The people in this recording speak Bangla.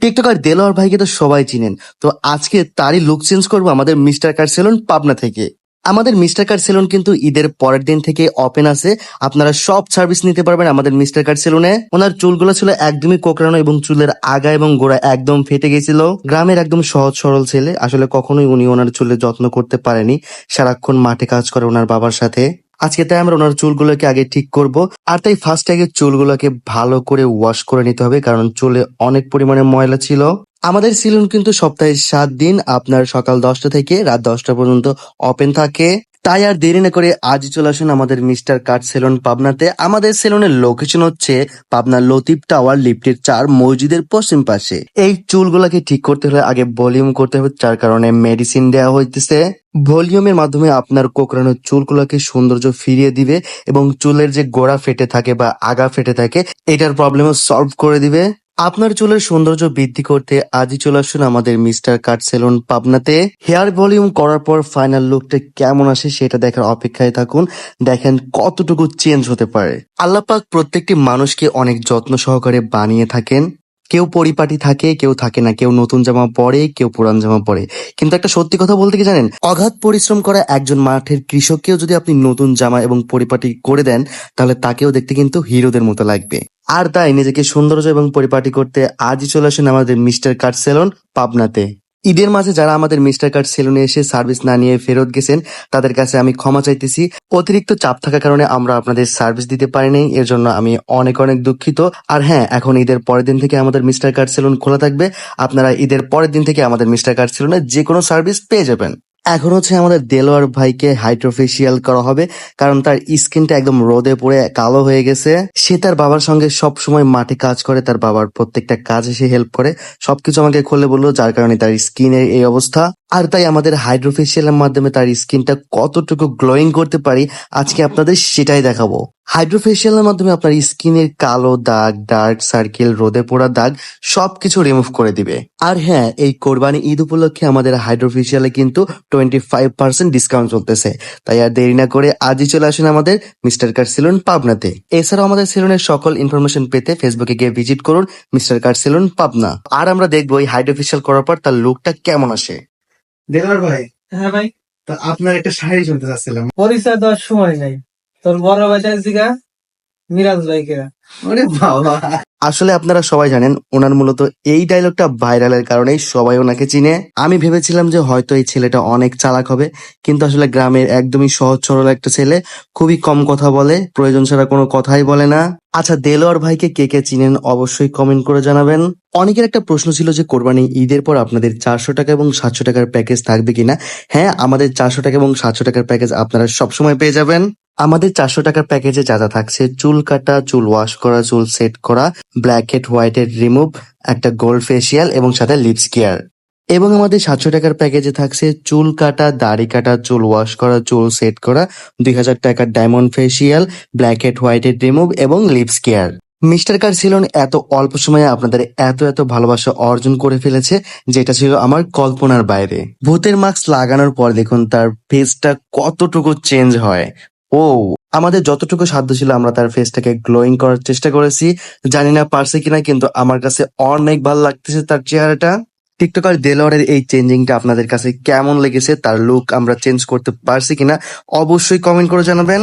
টিকটকার দেলোয়ার ভাইকে তো সবাই চিনেন। তো আজকে তারই লুক চেঞ্জ করব আমাদের মিস্টার কার সেলুন পাবনা থেকে। আমাদের মিস্টার কার সেলুন কিন্তু ঈদের পরের দিন থেকে ওপেন আছে। আপনারা সব সার্ভিস নিতে পারবেন আমাদের মিস্টার কার সেলুনে ওনার চুলগুলো ছিল একদমই কোকড়ানো এবং চুলের আগা এবং গোড়া একদম ফেটে গেছিল। গ্রামের একদম সহজ সরল ছেলে। আসলে কখনোই উনি ওনার চুলের যত্ন করতে পারেনি। সারাক্ষণ মাঠে কাজ করে ওনার বাবার সাথে। আজকে তাই আমরা ওনার চুলগুলোকে আগে ঠিক করব, আর তাই ফার্স্ট আগে চুলগুলোকে ভালো করে ওয়াশ করে নিতে হবে, কারণ চুলে অনেক পরিমাণে ময়লা ছিল। আমাদের সেলুন কিন্তু সপ্তাহে সাত দিন, আপনার সকাল দশটা থেকে রাত দশটা পর্যন্ত ওপেন থাকে। তাই আর দেরি না করে আজই চলে আসুন আমাদের মিস্টার কাট সেলুন পাবনাতে। আমাদের সেলুনের লোকেশন হচ্ছে পাবনা লতিফ টাওয়ার লিফটের চার মসজিদের পশ্চিম পাশে। এই চুলগুলোকে ঠিক করতে হলে আগে ভলিউম করতে হবে, যার কারণে মেডিসিন দেওয়া হইতেছে। ভলিউমের মাধ্যমে আপনার কোকড়ানো চুলগুলোকে সৌন্দর্য ফিরিয়ে দিবে এবং চুলের যে গোড়া ফেটে থাকে বা আগা ফেটে থাকে, এটার প্রবলেমও সলভ করে দিবে। আপনার চুলের সৌন্দর্য বৃদ্ধি করতে আজই চলে আসুন আমাদের মিস্টার কাট সেলুন পাবনাতে। হেয়ার ভলিউম করার পর ফাইনাল লুকটা কেমন আসে সেটা দেখার অপেক্ষায় থাকুন। দেখেন কতটুকু চেঞ্জ হতে পারে। আল্লাপাক প্রত্যেকটি মানুষকে অনেক যত্ন সহকারে বানিয়ে থাকেন। কেউ পরিপাটি থাকে, কেউ থাকে না। কেউ নতুন জামা পরে, কেউ পুরান জামা পরে। কিন্তু একটা সত্যি কথা বলতে কি জানেন? অগাধ পরিশ্রম করা একজন মাঠের কৃষককেও যদি আপনি নতুন জামা এবং পরিপাটি করে দেন, তাহলে তাকেও দেখতে কিন্তু হিরোদের মতো লাগবে। আর তাই নিজেকে সৌন্দর্য এবং পরিপাটি করতে আজই চলে আসেন আমাদের মিস্টার কাট সেলুন পাবনাতে। ঈদের মাঝে যারা আমাদের মিস্টার কাট সেলুনে এসে সার্ভিস না নিয়ে ফেরত গেছেন, তাদের কাছে আমি ক্ষমা চাইতেছি। অতিরিক্ত চাপ থাকার কারণে আমরা আপনাদের সার্ভিস দিতে পারিনি এর জন্য আমি অনেক অনেক দুঃখিত। আর হ্যাঁ এখন ঈদের পরের দিন থেকে আমাদের মিস্টার কাট সেলুন খোলা থাকবে। আপনারা ঈদের পরের দিন থেকে আমাদের মিস্টার কার্ড সেলুনে যে কোনো সার্ভিস পেয়ে যাবেন। এখন হচ্ছে আমাদের দেলোয়ার ভাইকে হাইড্রোফেশিয়াল করা হবে, কারণ তার স্কিনটা একদম রোদে পড়ে কালো হয়ে গেছে। সে তার বাবার সঙ্গে সব সময় মাঠে কাজ করে, তার বাবার প্রত্যেকটা কাজে সে হেল্প করে। সবকিছু আমাকে খুলে বলল, যার কারণে তার স্কিনের এই অবস্থা। আর তাই আমাদের হাইড্রোফেশিয়ালের মাধ্যমে তার স্কিনটা কতটুকু গ্লোয়িং করতে পারি, আজকে আপনাদের সেটাই দেখাবো। হাইড্রোফেশিয়ালের মাধ্যমে আপনার স্কিনের কালো দাগ ডার্ক সার্কেল রোদে পোড়া দাগ সবকিছু রিমুভ করে দিবে। আর হ্যাঁ এই কোরবানি ঈদ উপলক্ষে আমাদের হাইড্রোফেশিয়ালে কিন্তু টোয়েন্টি ফাইভ পার্সেন্ট ডিসকাউন্ট চলতেছে। তাই আর দেরি না করে আজই চলে আসুন আমাদের মিস্টার কার সেলুন পাবনাতে। এছাড়াও আমাদের সেলুনের সকল ইনফরমেশন পেতে ফেসবুকে গিয়ে ভিজিট করুন মিস্টার কার সেলুন পাবনা। আর আমরা দেখব এই হাইড্রোফেশিয়াল করার পর তার লুকটা কেমন আসে। দেলার ভাই। হ্যাঁ ভাই। তো আপনার একটা শাড়ি শুনতে চাচ্ছিলাম। পরিচয় দেওয়ার সময় নাই। তোর বড় ভাইটা জিগা মিরাজ ভাইকে। ওরে বাবা। আসলে আপনারা সবাই জানেন ওনার মূলত এই ডায়লগটা ভাইরালের কারণেই সবাই ওনাকে চিনে। আমি ভেবেছিলাম যে হয়তো এই ছেলেটা অনেক চালাক হবে কিন্তু আসলে গ্রামের একদমই সহজ সরল একটা ছেলে খুবই কম কথা বলে প্রয়োজন ছাড়া কোনো কথাই বলে না। আচ্ছা দেলোয়ার ভাইকে কে কে চিনেন অবশ্যই কমেন্ট করে জানাবেন। অনেকের একটা প্রশ্ন ছিল যে কোরবানি ঈদের পর আপনাদের চারশো টাকা এবং সাতশো টাকার প্যাকেজ থাকবে কিনা? হ্যাঁ আমাদের চারশো টাকা এবং সাতশো টাকার প্যাকেজ আপনারা সবসময় পেয়ে যাবেন। আমাদের চারশো টাকার প্যাকেজে যা যা থাকছে, চুল কাটা, চুল ওয়াশ করা, চুল সেট করা black head white head remove একটা গোল্ড ফেসিয়াল এবং সাথে লিপস কেয়ার এবং আমাদের সাতশো টাকার প্যাকেজে থাকছে চুল কাটা, দাড়ি কাটা, চুল ওয়াশ করা, চুল সেট করা, দুই হাজার টাকার diamond facial black head white head remove এবং lips care mister car salon এত অল্প সময়ে আপনাদের এত এত ভালোবাসা অর্জন করে ফেলেছে, যেটা ছিল আমার কল্পনার বাইরে। ভূতের মাস্ক লাগানোর পর দেখুন তার ফেসটা কতটুকু চেঞ্জ হয়। ও আমাদের যতটুকু সাধ্য ছিল আমরা তার ফেসটাকে গ্লোয়িং করার চেষ্টা করেছি। জানি না পারছে কিনা, কিন্তু আমার কাছে অনেক ভালো লাগতেছে তার চেহারাটা। টিকটকার দেলোয়ারের এই চেঞ্জিংটা আপনাদের কাছে কেমন লেগেছে, তার লুক আমরা চেঞ্জ করতে পারছি কিনা, অবশ্যই কমেন্ট করে জানাবেন।